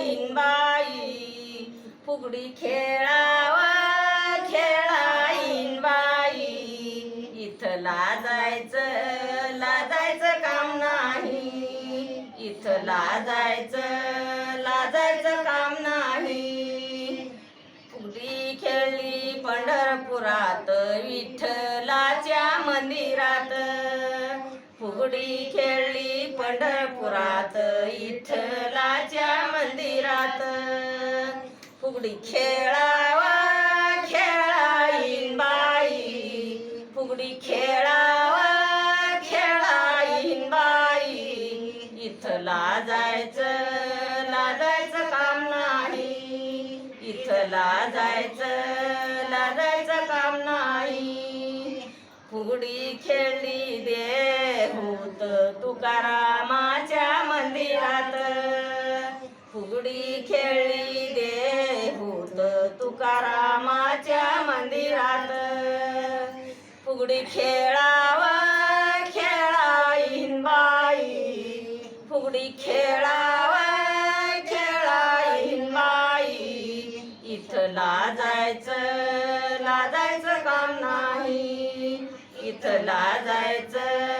खेळाईन बाई फुगडी खेळावा खेळाईन बाई इथं लाजायचं लाजायचं काम नाही. इथं लाजायचं लाजायचं काम नाही. फुगडी खेळली पंढरपुरात विठ्ठल. फुगडी खेळली पंढरपुरात इथलाच्या मंदिरात. फुगडी खेळावा खेळाईन बाई फुगडी खेळावा खेळाईन बाई इथं लाजायचं लाजायचं काम नाही. इथं लाजायचं लाजायचं काम नाही. फुगडी खेळ तुकारामाच्या मंदिरात. फुगडी खेळली देहूत तुकारामाच्या मंदिरात. फुगडी खेळावा खेळाईन बाई. फुगडी खेळावा खेळाईन बाई. इथं लाजायचं लाजायचं काम नाही. इथं लाजायचं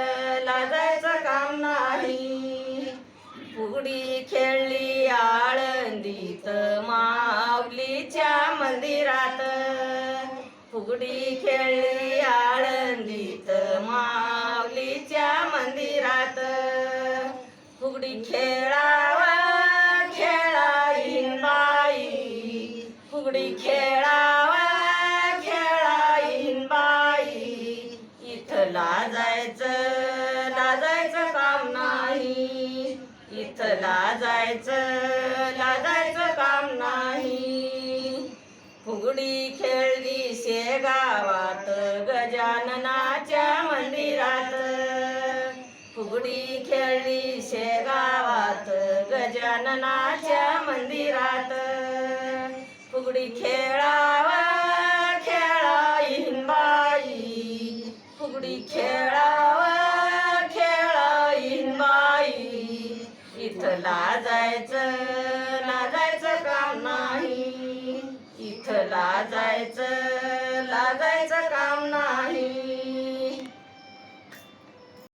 फुगडी खेळली आळंदीत माऊलीच्या मंदिरात. फुगडी खेळली आळंदीत माऊलीच्या मंदिरात. फुगडी खेळावा खेळाईन बाई. फुगडी खेळ इथं लाजायचं लाजायचं काम नाही. फुगडी खेळली शेगावात गजाननाच्या मंदिरात. फुगडी खेळली शेगावात गजाननाच्या मंदिरात. फुगडी खेळा लाजायचं लाजायचं काम नाही.